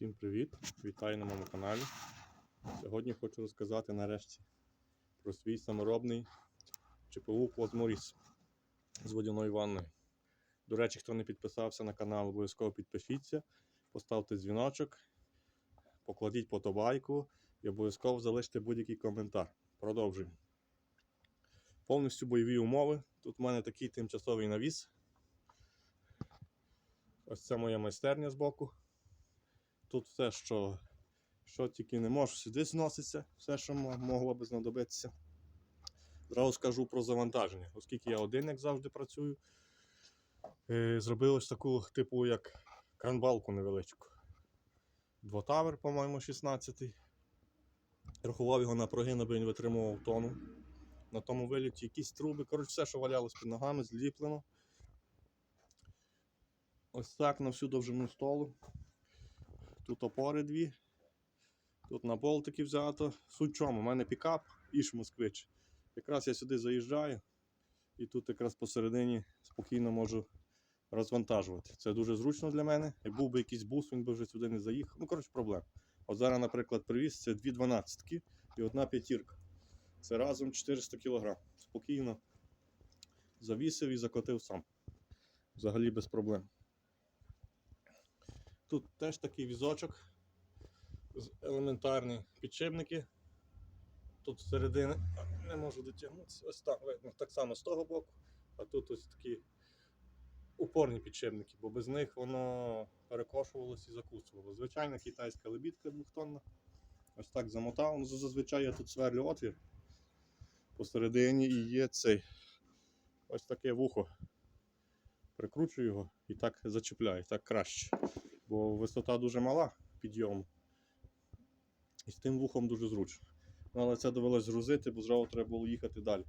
Всім привіт! Вітаю на моєму каналі. Сьогодні хочу розказати нарешті про свій саморобний ЧПУ Плазморіс з водяною ванною. До речі, хто не підписався на канал, обов'язково підпишіться, поставте дзвіночок, покладіть подобайку і обов'язково залиште будь-який коментар. Продовжуємо. Повністю бойові умови. Тут в мене такий тимчасовий навіс. Ось це моя майстерня збоку. Тут все, що, що тільки не може, сюди зноситься, все, що могло би знадобитися. Зразу скажу про завантаження, оскільки я один, як завжди, працюю. е, Зробив ось таку, типу, як кранбалку невеличку. Двотавер, по-моєму, 16-й. Рахував його на прогин, аби він витримував тону. На тому виліті якісь труби. Коротше, все, що валялось під ногами, зліплено. Ось так на всю довжину столу. Тут опори дві. Тут на болтики взято. Суть чому, у мене пікап іж москвич. Якраз я сюди заїжджаю і тут якраз посередині спокійно можу розвантажувати. Це дуже зручно для мене. Як був би якийсь бус, він би вже сюди не заїхав. Ну, коротше, проблем. От зараз, наприклад, привіз це дві дванадцятки і одна п'ятірка. Це разом 400 кг. Спокійно завісив і закотив сам. Взагалі без проблем. Тут теж такий візочок. з- Елементарні підшипники. Тут всередини не можу дотягнутися. Ось так видно, так само з того боку, а тут ось такі упорні підшипники, бо без них воно перекошувалось і закусувало. Звичайна китайська лебідка двохтонна. Ось так замотав. Ну, зазвичай я тут сверлю отвір. Посередині і є цей ось таке вухо. Прикручую його і так зачіпляю, так краще бо висота дуже мала підйому. І з тим вухом дуже зручно. Ну, але це довелось згрузити, бо зразу треба було їхати далі.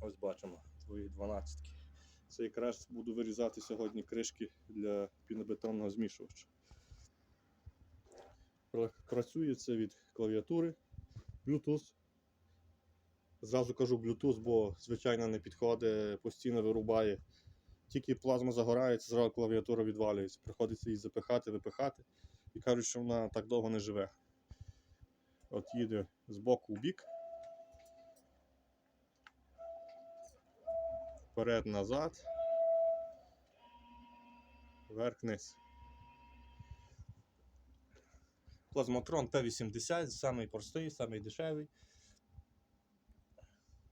Ось бачимо твої 12 Це якраз буду вирізати сьогодні кришки для пінобетонного змішувача. Працює це від клавіатури, Bluetooth. Зразу кажу Bluetooth, бо звичайно не підходить, постійно вирубає тільки плазма загорається, зразу клавіатура відвалюється. Приходиться її запихати, випихати. І кажуть, що вона так довго не живе. От їде з боку в бік. Вперед, назад. Вверх-вниз. Плазматрон P80, самий простий, самий дешевий.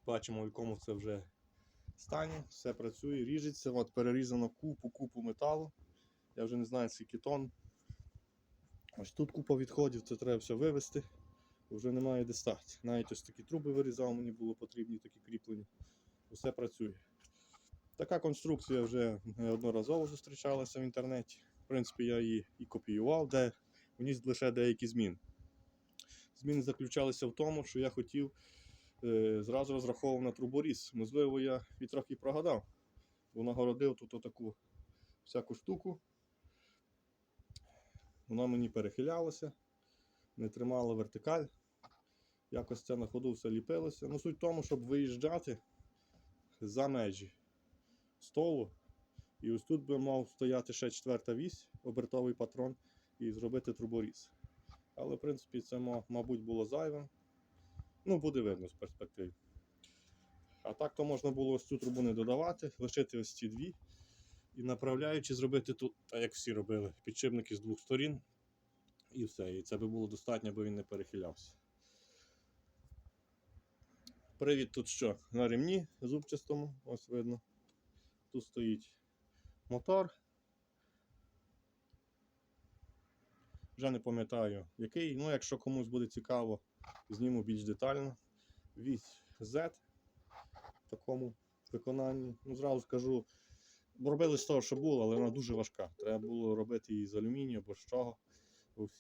Бачимо, в якому це вже стані, все працює, ріжеться, от перерізано купу, купу металу. Я вже не знаю скільки тонн. Ось тут купа відходів, це треба все вивезти, вже немає де стати. Навіть ось такі труби вирізав, мені було потрібні такі кріплення. Все працює. Така конструкція вже неодноразово зустрічалася в інтернеті. В принципі, я її і копіював, де вніс лише деякі зміни. Зміни заключалися в тому, що я хотів зразу розраховував на труборіз. Можливо, я і трохи прогадав, бо нагородив тут отаку всяку штуку. Вона мені перехилялася, не тримала вертикаль. Якось це на ходу все ліпилося. Ну, суть в тому, щоб виїжджати за межі столу. І ось тут би мав стояти ще четверта вісь, обертовий патрон, і зробити труборіз. Але, в принципі, це, мабуть, було зайвим. Ну, буде видно з перспективи. А так то можна було ось цю трубу не додавати, лишити ось ці дві. І направляючи, зробити тут, так як всі робили, підшипники з двох сторін. І все. І це би було достатньо, бо він не перехилявся. Привід тут що? На ремні зубчастому, ось видно. Тут стоїть мотор. Вже не пам'ятаю який. Ну, якщо комусь буде цікаво, зніму більш детально. Вісь Z в такому виконанні. Ну, зразу скажу, робили з того, що було, але вона дуже важка. Треба було робити її з алюмінію або з чого.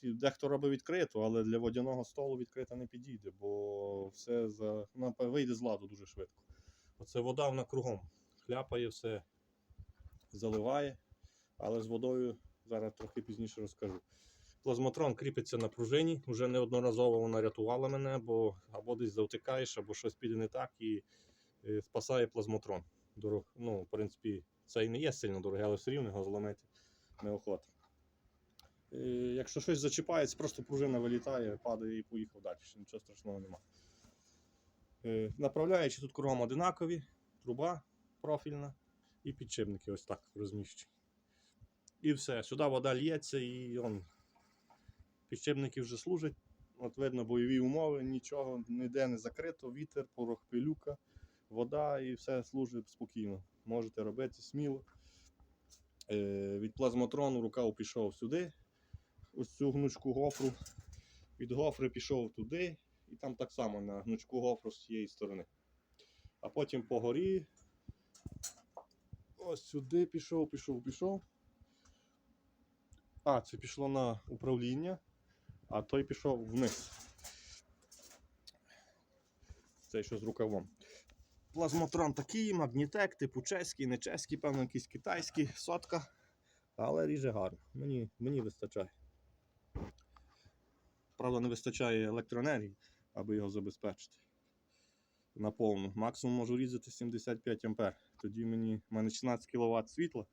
Дехто робить відкриту, але для водяного столу відкрита не підійде, бо все за, вона вийде з ладу дуже швидко. Оце вода вона кругом. Хляпає все, заливає, але з водою зараз трохи пізніше розкажу. Плазматрон кріпиться на пружині. Уже неодноразово вона рятувала мене, бо або десь завтикаєш, або щось піде не так і е, спасає плазматрон. Дорог, ну, в принципі, це і не є сильно дороге, але все рівно його зламити неохота. Е, Якщо щось зачіпається, просто пружина вилітає, падає і поїхав далі. Нічого страшного немає. Е, Направляючи тут кругом одинакові, труба профільна і підшипники ось так розміщені. І все. Сюди вода лється і он, підшипники вже служать. От видно бойові умови, нічого ніде не закрито, вітер, порох пилюка, вода і все служить спокійно. Можете робити сміло. Е, від плазматрону рукав пішов сюди, ось цю гнучку гофру. Від гофри пішов туди, і там так само на гнучку гофру з цієї сторони. А потім по горі. Ось сюди пішов, пішов, пішов. А, це пішло на управління, а той пішов вниз. Це що з рукавом. Плазмотрон такий, магнітек, типу чеський, не чеський, певно, якийсь китайський, сотка. Але ріже гарно. Мені, мені вистачає. Правда, не вистачає електроенергії, аби його забезпечити. На повну. Максимум можу різати 75 А. Тоді мені в мене 16 кВт світла.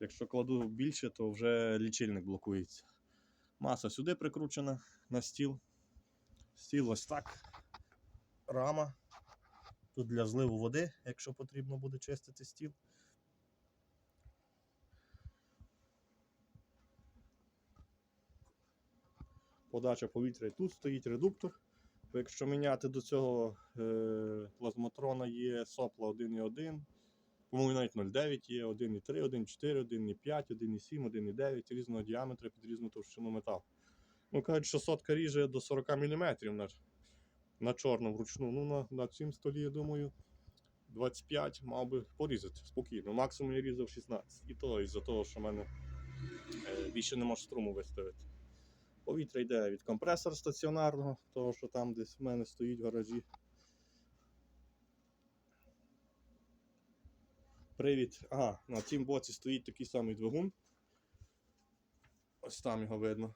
Якщо кладу більше, то вже лічильник блокується. Маса сюди прикручена на стіл. Стіл ось так. Рама. Тут для зливу води, якщо потрібно буде чистити стіл. Подача повітря і тут стоїть редуктор. Якщо міняти до цього е, плазматрона є сопла 1,1, по-моєму, навіть 0,9 є, 1,3, 1,4, 1,5, 1,7, 1,9 різного діаметра під різну товщину металу. Ну, кажуть, що сотка ріже до 40 мм на, на чорну вручну. Ну, на, на цім столі, я думаю, 25 мав би порізати спокійно. Максимум я різав 16. І то із-за того, що в мене е, більше не можу струму виставити. Повітря йде від компресора стаціонарного, того, що там десь в мене стоїть в гаражі. Привід. Ага, на цім боці стоїть такий самий двигун. Ось там його видно.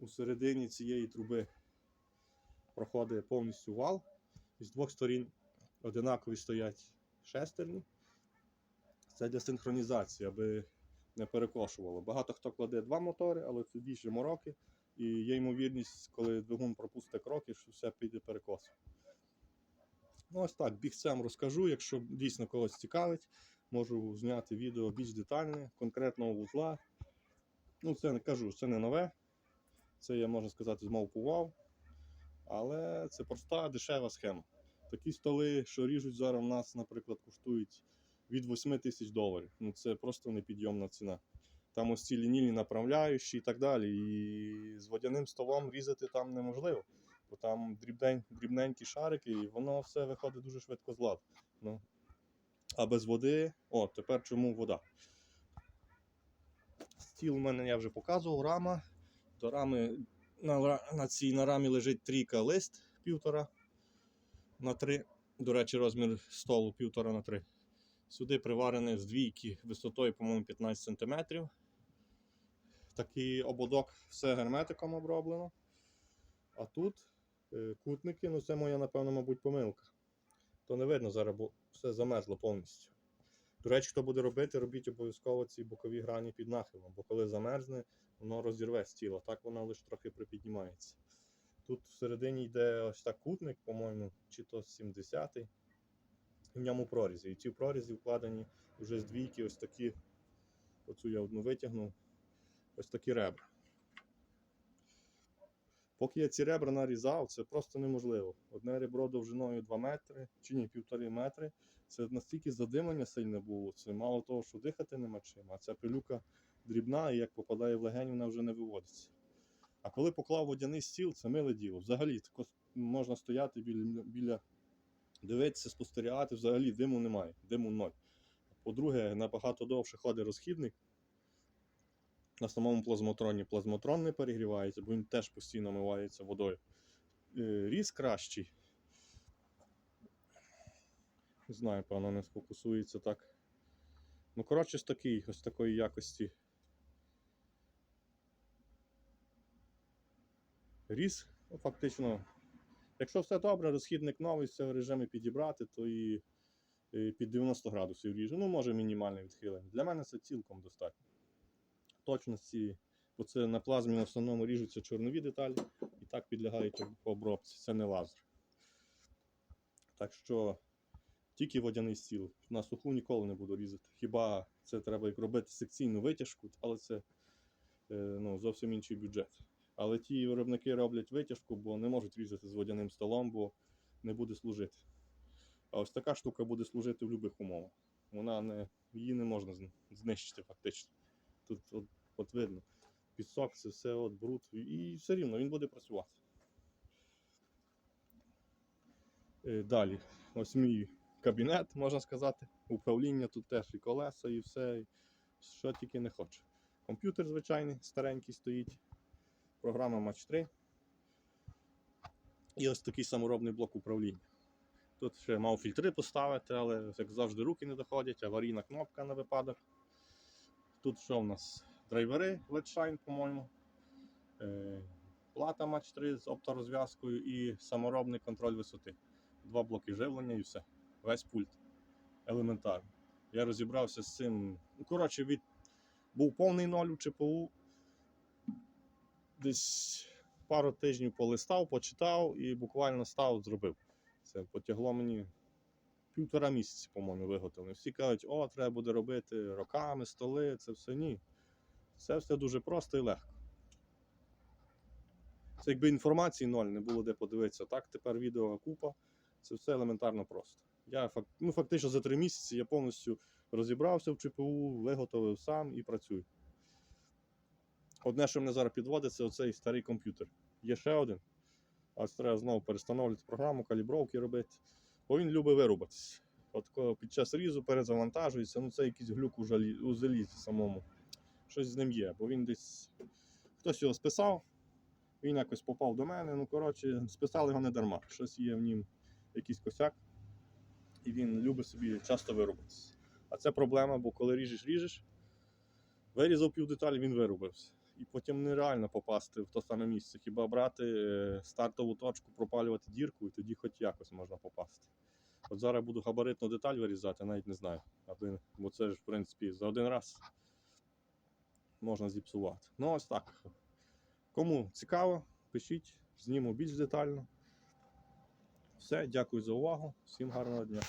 У середині цієї труби проходить повністю вал. З двох сторін одинакові стоять шестерні. Це для синхронізації, аби не перекошувало. Багато хто кладе два мотори, але це більше мороки. І є ймовірність, коли двигун пропустить кроки, що все піде перекосом. Ну, ось так, бігцем розкажу. Якщо дійсно когось цікавить, можу зняти відео більш детальне, конкретного вузла. Ну, це не кажу, це не нове. Це я, можна сказати, змовкував. Але це проста, дешева схема. Такі столи, що ріжуть зараз у нас, наприклад, коштують від 8 тисяч доларів. Ну це просто непідйомна ціна. Там ось ці лінійні направляючі і так далі. І з водяним столом різати там неможливо. Бо там дрібнень, дрібненькі шарики, і воно все виходить дуже швидко з ладу. Ну. А без води. О, тепер чому вода? Стіл у мене я вже показував, рама. До рами на, на цій на рамі лежить трійка лист півтора на 3. До речі, розмір столу півтора на 3. Сюди приварене з двійки висотою, по-моєму, 15 см. Такий ободок, все герметиком оброблено. А тут кутники, ну це моя, напевно, мабуть, помилка. То не видно зараз, бо все замерзло повністю. До речі, хто буде робити, робіть обов'язково ці бокові грані під нахилом, бо коли замерзне, воно розірве стіло. Так воно лише трохи припіднімається. Тут всередині йде ось так кутник, по-моєму, чи то 70-й. І в ньому прорізі. І ці прорізі вкладені вже з двійки, ось такі. Оцю я одну витягнув. Ось такі ребра. Поки я ці ребра нарізав, це просто неможливо. Одне ребро довжиною 2 метри, чи ні, півтори метри. Це настільки задимлення сильне було. Це мало того, що дихати нема чим, а ця пилюка дрібна і як попадає в легені, вона вже не виводиться. А коли поклав водяний стіл, це миле діло. Взагалі, можна стояти біля, біля дивитися, спостерігати, взагалі диму немає, диму ноль. По-друге, набагато довше ходить розхідник. На самому плазмотроні плазмотрон не перегрівається, бо він теж постійно мивається водою. Е, Різ кращий. Не знаю, певно, не сфокусується так. Ну, коротше, з такий, ось такої якості. Різ, ну, фактично, якщо все добре, розхідник новий, все в режимі підібрати, то і, і під 90 градусів ріже. Ну, може мінімальне відхилення. Для мене це цілком достатньо. Точності, бо це на плазмі в основному ріжуться чорнові деталі і так підлягають обробці. Це не лазер. Так що тільки водяний стіл. На суху ніколи не буду різати. Хіба це треба як робити секційну витяжку, але це е, ну, зовсім інший бюджет. Але ті виробники роблять витяжку, бо не можуть різати з водяним столом, бо не буде служити. А ось така штука буде служити в будь-яких умовах. Вона не, її не можна знищити фактично. Тут от, от видно, пісок, це все от бруд, і все рівно він буде працювати. Е, Далі, ось мій кабінет, можна сказати. Управління тут теж і колеса, і все, що тільки не хоче. Комп'ютер звичайний, старенький стоїть. Програма Match 3. І ось такий саморобний блок управління. Тут ще мав фільтри поставити, але як завжди руки не доходять, аварійна кнопка на випадок. Тут що в нас? Драйвери LED по-моєму. Е, плата Match 3 з опторозв'язкою і саморобний контроль висоти. Два блоки живлення і все. Весь пульт. Елементарно. Я розібрався з цим. Ну, коротше, від... був повний ноль у ЧПУ. Десь пару тижнів полистав, почитав і буквально став, зробив. Це потягло мені півтора місяці, по-моєму, виготовлено. Всі кажуть, о, треба буде робити роками, столи, це все ні. Це все дуже просто і легко. Це якби інформації ноль, не було де подивитися. Так, тепер відео купа. Це все елементарно просто. Я ну, фактично за три місяці я повністю розібрався в ЧПУ, виготовив сам і працюю. Одне, що мене зараз підводить, це оцей старий комп'ютер. Є ще один. А треба знову перестановлювати програму, калібровки робити. Бо він любить вирубатись. От під час різу перезавантажується, ну це якийсь глюк у, у залізі самому. Щось з ним є, бо він десь. Хтось його списав, він якось попав до мене. Ну, коротше, списали його не дарма. Щось є в нім якийсь косяк, і він любить собі часто вирубатися. А це проблема, бо коли ріжеш, ріжеш, вирізав пів деталі, він вирубився. І потім нереально попасти в то саме місце. Хіба брати е, стартову точку, пропалювати дірку, і тоді хоч якось можна попасти. От зараз буду габаритну деталь вирізати, навіть не знаю. Аби, бо це ж, в принципі, за один раз можна зіпсувати. Ну, ось так. Кому цікаво, пишіть, зніму більш детально. Все, дякую за увагу. Всім гарного дня.